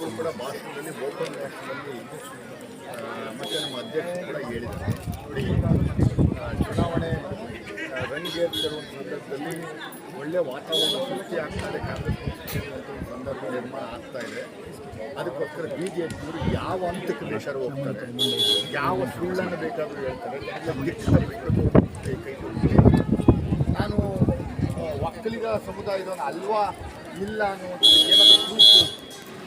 ಮುಖ್ಯಮಂತ್ರಿಗಳು ಕೂಡ ಭಾಷಣದಲ್ಲಿ ಓಪನ್ ಭಾಷಣದಲ್ಲಿ ಮತ್ತು ನಮ್ಮ ಅಧ್ಯಕ್ಷರು ಕೂಡ ಹೇಳಿದ್ದಾರೆ ನೋಡಿ ಚುನಾವಣೆ ಆ, ರಂಗೇರ್ತಿರುವಂಥ ಸಂದರ್ಭದಲ್ಲಿ ಒಳ್ಳೆಯ ವಾತಾವರಣ ಸೃಷ್ಟಿ ಆಗ್ತಾ ಇದೆ ಕಾಂಗ್ರೆಸ್ ಸಂದರ್ಭ ನಿರ್ಮಾಣ ಆಗ್ತಾ ಇದೆ. ಅದಕ್ಕೋಸ್ಕರ ಬಿ ಜೆ ಪಿಯವರು ಯಾವ ಹಂತಕ್ಕೆ ಬೇಕಾದ್ರೂ ಹೋಗ್ತಾರೆ? ಯಾವ ಸುಳ್ಳನ್ನು ಬೇಕಾದರೂ ಹೇಳ್ತಾರೆ? ನಾನು ಒಕ್ಕಲಿಗ ಸಮುದಾಯದ ಅಲ್ವಾ ಇಲ್ಲ ಅನ್ನೋದು ಏನಾದರೂ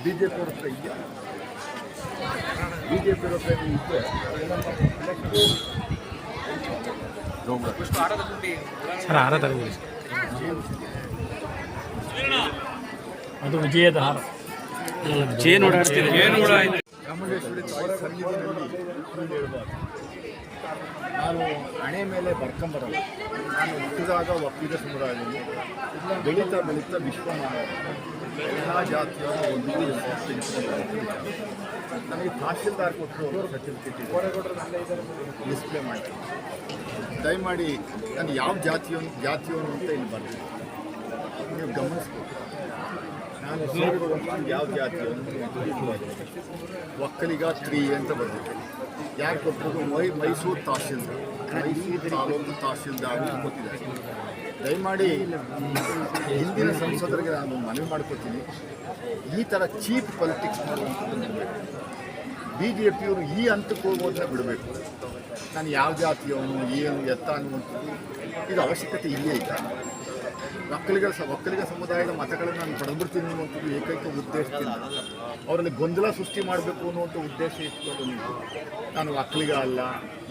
ಪ್ರೂಫ್ ಬಿ ಜೆ ಪಿ ಅವ್ರ ಹತ್ರ ಇದೆಯಾ ಬಿ ಜೆ ಪಿ ಅವ್ರ ಹತ್ರ ಇದ್ದರೆ ಸರ್ ಹಾರ ತರಬಹುದು ಅದು ವಿಜಯದ ಹಾರ ಜೇನು ಓಡಾಡ್ತಿದೆ ಚಾಮುಂಡೇಶ್ವರಿ ತಾಯಿ ಸನ್ನಿಧಿನಲ್ಲಿ ಸುಳ್ಳು ಹೇಳ್ಬಾರ್ದು ನಾನು ಹಣೆ ಮೇಲೆ ಬರ್ಕೊಂಬರಲ್ಲ ನಾನು ಹುಟ್ಟಿದಾಗ ಒಕ್ಕಲಿಗ ಸಮುದಾಯದಲ್ಲಿ ಬೆಳೀತಾ ಬೆಳೀತಾ ವಿಶ್ವಮಾನವ ಎಲ್ಲ ಜಾತಿಯವರು ಒಂದಿಗೆ ನನಗೆ ತಹಶೀಲ್ದಾರ್ ಕೊಟ್ಟರು ಸರ್ಟಿಫಿಕೇಟ್ ಡಿಸ್ಪ್ಲೇ ಮಾಡಿ ದಯಮಾಡಿ ನಾನು ಯಾವ ಜಾತಿಯವನು ಜಾತಿಯವನು ಅಂತ ಇಲ್ಲಿ ಬರ್ತೀನಿ. ನೀವು ಗಮನಿಸ್ಬೇಕು. ನಾನು ಸೇರಿರುವಂಥ ಯಾವ ಜಾತಿಯವನು ಒಕ್ಕಲಿಗ ತ್ರೀ ಅಂತ ಬರ್ತೀನಿ ಯಾರು ಕೊಟ್ಟರು ಮೈ ಮೈಸೂರು ತಹಶೀಲ್ದಾರ್. ಮೈಸೂರು ತಾಲೂಕು ತಹಶೀಲ್ದಾರ್ ಕೊಟ್ಟಿದ್ದಾರೆ ದಯಮಾಡಿ ಹಿಂದಿನ ಸಂಸದರಿಗೆ ನಾನು ಮನವಿ ಮಾಡ್ಕೊತೀನಿ ಈ ಥರ ಚೀಪ್ ಪಾಲಿಟಿಕ್ಸ್ ಬಿ ಜೆ ಪಿಯವರು ಈ ಹಂತಕ್ಕೆ ಹೋಗೋದನ್ನ ಬಿಡಬೇಕು. ನಾನು ಯಾವ ಜಾತಿಯವನು, ಏನು, ಎತ್ತ ಅನ್ನುವಂಥದ್ದು ಇದು ಅವಶ್ಯಕತೆ ಇಲ್ಲೇ ಇಲ್ಲ ಒಕ್ಕಲಿಗ ಸ ಒಕ್ಕಲಿಗ ಸಮುದಾಯದ ಮತಗಳನ್ನು ನಾನು ಪಡೆದ್ಬಿಡ್ತೀನಿ ಅನ್ನುವಂಥದ್ದು ಏಕೈಕ ಉದ್ದೇಶದಿಂದ ಅವರಲ್ಲಿ ಗೊಂದಲ ಸೃಷ್ಟಿ ಮಾಡಬೇಕು ಅನ್ನುವಂಥ ಉದ್ದೇಶ ಇಟ್ಕೊಂಡು ನೀವು. ನಾನು ಒಕ್ಕಲಿಗ ಅಲ್ಲ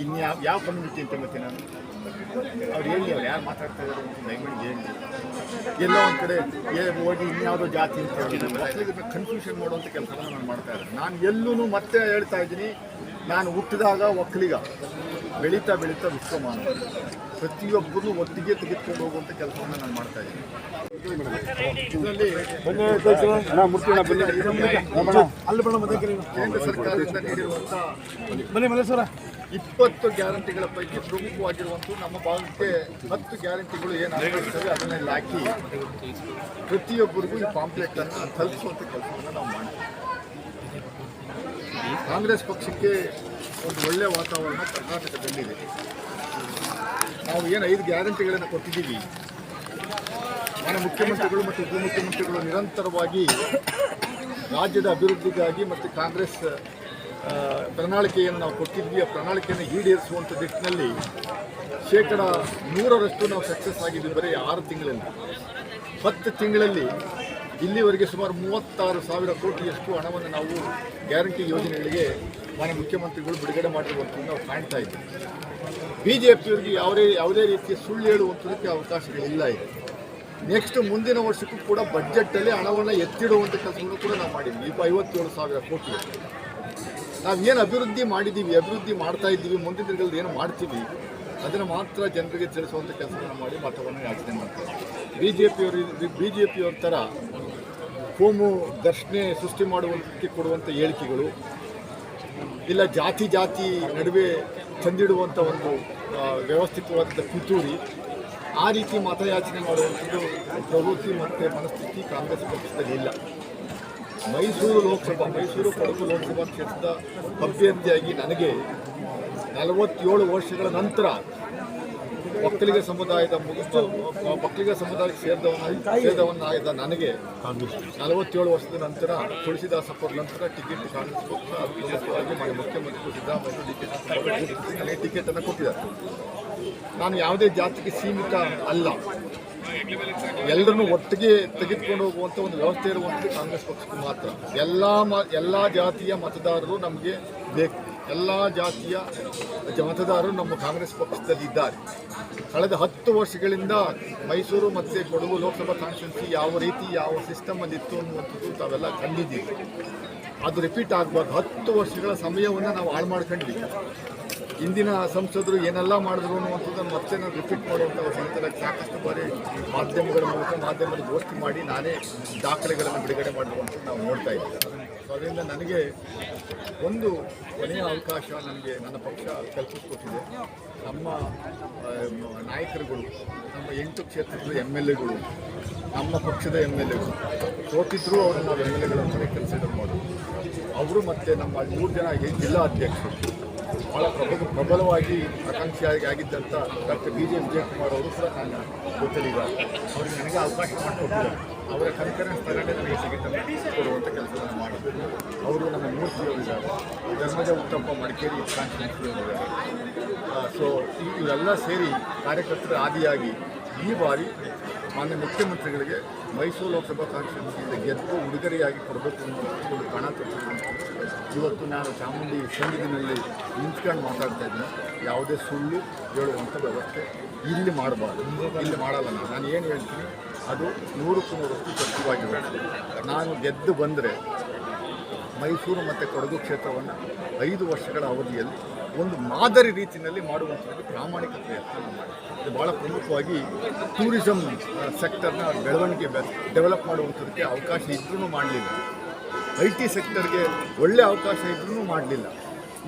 ಇನ್ಯಾವ ಯಾವ ಕಮ್ಯುನಿಟಿ ಅಂತ ಮತ್ತೆ ನಾನು. ಅವ್ರು ಹೇಳಿ, ಅವ್ರು ಯಾರು ಮಾತಾಡ್ತಾ ಇದ್ದಾರೆ ಅಂತ ದಯಮಾಡಿ ಹೇಳಿ. ಎಲ್ಲೋ ಒಂದು ಕಡೆ ಏ, ಹೋಗಿ ಇನ್ಯಾವುದೋ ಜಾತಿ ಅಂತ ಹೇಳಿ. ಕನ್ಫ್ಯೂಷನ್ ಮಾಡುವಂಥ ಕೆಲಸವನ್ನು ನಾನು ಮಾಡ್ತಾ ನಾನು ಎಲ್ಲೂ ಮತ್ತೆ ಹೇಳ್ತಾ ಇದ್ದೀನಿ, ನಾನು ಹುಟ್ಟಿದಾಗ ಒಕ್ಕಲಿಗ ಬೆಳೀತಾ ಬೆಳೀತಾ ವಿಶ್ವಮಾನ. ಪ್ರತಿಯೊಬ್ಬರನ್ನು ಒಟ್ಟಿಗೆ ತೆಗೆದುಕೊಂಡು ಹೋಗುವಂಥ ಕೆಲಸವನ್ನು ನಾನು ಮಾಡ್ತಾ ಇದ್ದೀನಿ. ಕೇಂದ್ರ ಸರ್ಕಾರದಿಂದ ನೀಡಿರುವಂಥ ಮನೆ ಮಲ್ಲೇಶ್ವರ. ಇಪ್ಪತ್ತು ಗ್ಯಾರಂಟಿಗಳ ಪೈಕಿ ಪ್ರಮುಖವಾಗಿರುವಂಥ ನಮ್ಮ ಭಾಗಕ್ಕೆ ಹತ್ತು ಗ್ಯಾರಂಟಿಗಳು ಏನಾಗಿರ್ತವೆ ಅದನ್ನೆಲ್ಲ ಹಾಕಿ ಪ್ರತಿಯೊಬ್ಬರಿಗೂ ಈ ಪಾಂಪ್ಲೆಟನ್ನು ತಲುಪಿಸುವಂಥ ಕೆಲಸವನ್ನು ನಾವು ಮಾಡ್ತೀವಿ. ಕಾಂಗ್ರೆಸ್ ಪಕ್ಷಕ್ಕೆ ಒಂದು ಒಳ್ಳೆಯ ವಾತಾವರಣ ಕರ್ನಾಟಕದಲ್ಲಿದೆ ನಾವು ಏನು ಐದು ಗ್ಯಾರಂಟಿಗಳನ್ನು ಕೊಟ್ಟಿದ್ದೀವಿ. ಮಾನ್ಯ ಮುಖ್ಯಮಂತ್ರಿಗಳು ಮತ್ತು ಉಪಮುಖ್ಯಮಂತ್ರಿಗಳು ನಿರಂತರವಾಗಿ ರಾಜ್ಯದ ಅಭಿವೃದ್ಧಿಗಾಗಿ ಮತ್ತು ಕಾಂಗ್ರೆಸ್ ಪ್ರಣಾಳಿಕೆಯನ್ನು ನಾವು ಕೊಟ್ಟಿದ್ವಿ ಆ ಪ್ರಣಾಳಿಕೆಯನ್ನು ಈಡೇರಿಸುವಂಥ ನಿಟ್ಟಿನಲ್ಲಿ ಶೇಕಡ ನೂರರಷ್ಟು ನಾವು ಸಕ್ಸಸ್ ಆಗಿದ್ದೀವಿ ಬರೀ ಆರು ತಿಂಗಳಲ್ಲಿ. ಹತ್ತು ತಿಂಗಳಲ್ಲಿ ಇಲ್ಲಿವರೆಗೆ ಸುಮಾರು ಮೂವತ್ತಾರು ಸಾವಿರ ಕೋಟಿಯಷ್ಟು ಹಣವನ್ನು ನಾವು ಗ್ಯಾರಂಟಿ ಯೋಜನೆಗಳಿಗೆ ಮಾನ್ಯ ಮುಖ್ಯಮಂತ್ರಿಗಳು ಬಿಡುಗಡೆ ಮಾಡಿರುವಂಥದ್ದು ನಾವು ಕಾಣ್ತಾ ಇದ್ದೀವಿ ಬಿ ಜೆ ಪಿಯವರಿಗೆ ಯಾವುದೇ ಯಾವುದೇ ರೀತಿಯ ಸುಳ್ಳು ಹೇಳುವಂಥದಕ್ಕೆ ಅವಕಾಶಗಳಿಲ್ಲ ಇದೆ ನೆಕ್ಸ್ಟ್ ಮುಂದಿನ ವರ್ಷಕ್ಕೂ ಕೂಡ ಬಜೆಟ್ಟಲ್ಲಿ ಹಣವನ್ನು ಎತ್ತಿಡುವಂಥ ಕೆಲಸವನ್ನು ಕೂಡ ನಾವು ಮಾಡಿದ್ವಿ. ಇಪ್ಪ ಐವತ್ತೇಳು ಸಾವಿರ ಕೋಟಿ. ನಾವು ಏನು ಅಭಿವೃದ್ಧಿ ಮಾಡಿದ್ದೀವಿ, ಅಭಿವೃದ್ಧಿ ಮಾಡ್ತಾ ಇದ್ದೀವಿ, ಮುಂದಿನ ದಿನಗಳಲ್ಲಿ ಏನು ಮಾಡ್ತೀವಿ, ಅದನ್ನು ಮಾತ್ರ ಜನರಿಗೆ ತಿಳಿಸುವಂಥ ಕೆಲಸವನ್ನು ಮಾಡಿ ಮತವನ್ನು ಯಾಚನೆ ಮಾಡ್ತೀವಿ. ಬಿ ಜೆ ಪಿಯವರು ಬಿ ಜೆ ಪಿಯವ್ರ ಥರ ಕೋಮು ಘರ್ಷಣೆ ಸೃಷ್ಟಿ ಮಾಡುವಂಥಕ್ಕೆ ಕೊಡುವಂಥ ಹೇಳಿಕೆಗಳು ಇಲ್ಲ, ಜಾತಿ ಜಾತಿ ನಡುವೆ ತಂದಿಡುವಂಥ ಒಂದು ವ್ಯವಸ್ಥಿತವಾದಂಥ ವ್ಯವಸ್ಥಿತವಾದ ಪಿತೂರಿ ಆ ರೀತಿ ಮತಯಾಚನೆ ಮಾಡುವಂಥದ್ದು ಪ್ರವೃತ್ತಿ ಮತ್ತು ಮನಸ್ಥಿತಿ ಕಾಂಗ್ರೆಸ್ ಪಕ್ಷದಲ್ಲಿ ಇಲ್ಲ. ಮೈಸೂರು ಲೋಕಸಭಾ, ಮೈಸೂರು ಕೊಡಗು ಲೋಕಸಭಾ ಕ್ಷೇತ್ರದ ಅಭ್ಯರ್ಥಿಯಾಗಿ ನನಗೆ ನಲವತ್ತೇಳು ವರ್ಷಗಳ ನಂತರ ಒಕ್ಕಲಿಗ ಸಮುದಾಯದ ಮುಗಿಸ್ತು, ಒಕ್ಕಲಿಗ ಸಮುದಾಯಕ್ಕೆ ಸೇರಿದವನ ಸೇರಿದವನಾಗಿದ್ದ ನನಗೆ ನಲವತ್ತೇಳು ವರ್ಷದ ನಂತರ ತುಳಸಿದಾಸಪ್ಪರ ನಂತರ ಟಿಕೆಟ್ ಕಾಂಗ್ರೆಸ್ ಪಕ್ಷ ಅಧಿಕೃತವಾಗಿ ಮಾನ್ಯ ಮುಖ್ಯಮಂತ್ರಿ ಸಿದ್ದರಾಮಯ್ಯ ಟಿಕೆಟ್ ನನಗೆ ಟಿಕೆಟನ್ನು ಕೊಟ್ಟಿದ್ದಾರೆ. ನಾನು ಯಾವುದೇ ಜಾತಿಗೆ ಸೀಮಿತ ಅಲ್ಲ. ಎಲ್ಲರನ್ನು ಒಟ್ಟಿಗೆ ತೆಗೆದುಕೊಂಡು ಹೋಗುವಂಥ ಒಂದು ವ್ಯವಸ್ಥೆ ಇರುವಂಥದ್ದು ಕಾಂಗ್ರೆಸ್ ಪಕ್ಷಕ್ಕೆ ಮಾತ್ರ. ಎಲ್ಲ ಮ ಎಲ್ಲ ಜಾತಿಯ ಮತದಾರರು ನಮಗೆ ಬೇಕು. ಎಲ್ಲ ಜಾತಿಯ ಮತದಾರರು ನಮ್ಮ ಕಾಂಗ್ರೆಸ್ ಪಕ್ಷದಲ್ಲಿದ್ದಾರೆ ಕಳೆದ ಹತ್ತು ವರ್ಷಗಳಿಂದ ಮೈಸೂರು ಮತ್ತು ಕೊಡಗು ಲೋಕಸಭಾ ಕಾನ್ಸ್ಟಿಟ್ಯೂನ್ಸಿ ಯಾವ ರೀತಿ, ಯಾವ ಸಿಸ್ಟಮ್ ಇತ್ತು ಅನ್ನುವಂಥದ್ದು ತಾವೆಲ್ಲ ಕಂಡಿದ್ದೀವಿ ಅದು ರಿಪೀಟ್ ಆಗಬಾರ್ದು ಹತ್ತು ವರ್ಷಗಳ ಸಮಯವನ್ನು ನಾವು ಹಾಳು ಮಾಡ್ಕೊಂಡ್ವಿ ಇಂದಿನ ಸಂಸದರು ಏನೆಲ್ಲ ಮಾಡಿದ್ರು ಅನ್ನುವಂಥದ್ದನ್ನು ಮತ್ತೆ ನಾನು ರಿಪೀಟ್ ಮಾಡುವಂಥ ಸಂಸ್ಥೆ ಸಾಕಷ್ಟು ಬಾರಿ ಮಾಧ್ಯಮಗಳ ಮೂಲಕ ಮಾಧ್ಯಮದ ಗೋಷ್ಠಿ ಮಾಡಿ ನಾನೇ ದಾಖಲೆಗಳನ್ನು ಬಿಡುಗಡೆ ಮಾಡಿರುವಂಥದ್ದು ನಾವು ನೋಡ್ತಾ ಇದ್ದೀವಿ. ಸೊ ಅದರಿಂದ ನನಗೆ ಒಂದು ಕೊನೆಯ ಅವಕಾಶ ನನಗೆ ನನ್ನ ಪಕ್ಷ ಕಲ್ಪಿಸಿಕೊಟ್ಟಿದೆ. ನಮ್ಮ ನಾಯಕರುಗಳು, ನಮ್ಮ ಎಂಟು ಕ್ಷೇತ್ರದ ಎಂ ಎಲ್ ಎಗಳು ನಮ್ಮ ಪಕ್ಷದ ಎಂ ಎಲ್ ಎಗಳು ಸೋತಿದ್ರು ಅವರನ್ನು ನಾವು ಎಂ ಎಲ್ ಎಗಳ ಕೆಲಸ ಮಾಡೋದು. ಅವರು ಮತ್ತು ನಮ್ಮ ಮೂರು ಜನ ಜಿಲ್ಲಾ ಅಧ್ಯಕ್ಷರು. ಭಾಳ ಪ್ರಬಲ, ಪ್ರಬಲವಾಗಿ ಆಕಾಂಕ್ಷಿಯಾಗಿ ಆಗಿದ್ದಂಥ ಡಾಕ್ಟರ್ ಬಿ ಜೆ ವಿಜಯಕುಮಾರ್ ಅವರು ಕೂಡ ನನ್ನ ಗೊತ್ತಲಿದ್ದಾರೆ ಅವರು ನನಗೆ ಅವಕಾಶ ಮಾಡಿಕೊಟ್ಟಿದ್ದಾರೆ. ಅವರ ಕನ್ಕರೆನ್ಸ್ ಸ್ಥಳದಲ್ಲಿ ನನಗೆ ಸಿಗುತ್ತೆ ಕೊಡುವಂಥ ಕೆಲಸವನ್ನು ಮಾಡಿದ್ರು ಅವರು ನಮ್ಮ ಮೂರ್ತಿಯವರಿದ್ದಾರೆ ಧರ್ಮಜ ಉತ್ತಪ್ಪ ಮಡಿಕೇರಿ ಕಾನ್ಸ್ಟಿಟ್ಯೂನ್ಸಿಯವರಿದ್ದಾರೆ ಸೊ ಇವೆಲ್ಲ ಸೇರಿ ಕಾರ್ಯಕರ್ತರ ಆದಿಯಾಗಿ ಈ ಬಾರಿ ಮಾನ್ಯ ಮುಖ್ಯಮಂತ್ರಿಗಳಿಗೆ ಮೈಸೂರು ಲೋಕಸಭಾ ಕಾನ್ಸ್ಟಿಟ್ಯೂನ್ಸಿಯಿಂದ ಗೆದ್ದು ಉಡುಗೊರೆಯಾಗಿ ಕೊಡಬೇಕು ಒಂದು ಕಣ ತೊಟ್ಟಿರುವಂಥದ್ದು ಇವತ್ತು ನಾನು ಚಾಮುಂಡಿ ಸನ್ನಿಧಿನಲ್ಲಿ ನಿಂತ್ಕೊಂಡು ಮಾತಾಡ್ತಾ ಇದ್ದೀನಿ. ಯಾವುದೇ ಸುಳ್ಳು ಹೇಳುವಂಥ ವ್ಯವಸ್ಥೆ ಇಲ್ಲಿ ಮಾಡಬಾರ್ದು. ಇಲ್ಲಿ ಮಾಡಲ್ಲ ನಾನು. ನಾನು ಏನು ಹೇಳ್ತೀನಿ? ಅದು ನೂರಕ್ಕೂ ನೂರಷ್ಟು ಸತ್ಯವಾಗಿರುತ್ತೆ. ನಾನು ಗೆದ್ದು ಬಂದರೆ ಮೈಸೂರು ಮತ್ತು ಕೊಡಗು ಕ್ಷೇತ್ರವನ್ನು ಐದು ವರ್ಷಗಳ ಅವಧಿಯಲ್ಲಿ ಒಂದು ಮಾದರಿ ರೀತಿಯಲ್ಲಿ ಮಾಡುವಂಥದ್ದು ಪ್ರಾಮಾಣಿಕ ಪ್ರಯತ್ನ ನಾನು ಇದು ಭಾಳ ಪ್ರಮುಖವಾಗಿ ಟೂರಿಸಂ ಸೆಕ್ಟರ್ನ ಬೆಳವಣಿಗೆ ಡೆವಲಪ್ ಮಾಡುವಂಥದ್ದಕ್ಕೆ ಅವಕಾಶ ಇದ್ರೂ ಮಾಡಲಿಲ್ಲ. ಐ ಟಿ ಸೆಕ್ಟರ್ಗೆ ಒಳ್ಳೆಯ ಅವಕಾಶ ಇದ್ರೂ ಮಾಡಲಿಲ್ಲ.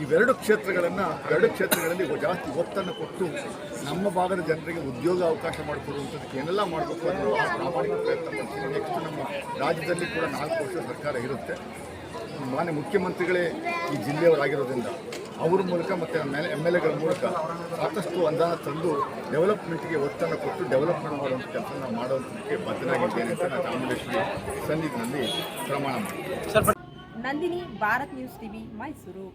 ಇವೆರಡು ಕ್ಷೇತ್ರಗಳನ್ನು, ಎರಡು ಕ್ಷೇತ್ರಗಳಲ್ಲಿ ಜಾಸ್ತಿ ಒತ್ತನ್ನು ಕೊಟ್ಟು ನಮ್ಮ ಭಾಗದ ಜನರಿಗೆ ಉದ್ಯೋಗ ಅವಕಾಶ ಮಾಡಿಕೊಡುವಂಥದ್ದಕ್ಕೆ ಏನೆಲ್ಲ ಮಾಡಬೇಕು ಅನ್ನೋ ಆ ಪ್ರಾಮಾಣಿಕ ಪ್ರಯತ್ನ ಮಾಡ್ತೀವಿ ನೆಕ್ಸ್ಟ್ ನಮ್ಮ ರಾಜ್ಯದಲ್ಲಿ ಕೂಡ ನಾಲ್ಕು ವರ್ಷ ಸರ್ಕಾರ ಇರುತ್ತೆ. ಮಾನ್ಯ ಮುಖ್ಯಮಂತ್ರಿಗಳೇ ಈ ಜಿಲ್ಲೆಯವರಾಗಿರೋದ್ರಿಂದ ಅವ್ರ ಮೂಲಕ ಮತ್ತು ಎಂ ಎಲ್ ಎಗಳ ಮೂಲಕ ಸಾಕಷ್ಟು ಅನುದಾನ ತಂದು ಡೆವಲಪ್ಮೆಂಟ್ಗೆ ಒತ್ತನ್ನು ಕೊಟ್ಟು ಡೆವಲಪ್ಮೆಂಟ್ ಮಾಡುವಂಥ ಕೆಲಸ ನಾವು ಮಾಡುವಂಥದ್ದಕ್ಕೆ ಬದ್ಧನಾಗಿದ್ದೇನೆ ಅಂತ ನಾನು ಚಾಮುಂಡೇಶ್ವರಿ ಸನ್ನಿಧಿನಲ್ಲಿ ಪ್ರಮಾಣ ಮಾಡ್ತೀನಿ. Nandini, Bharat news TV, Mysuru.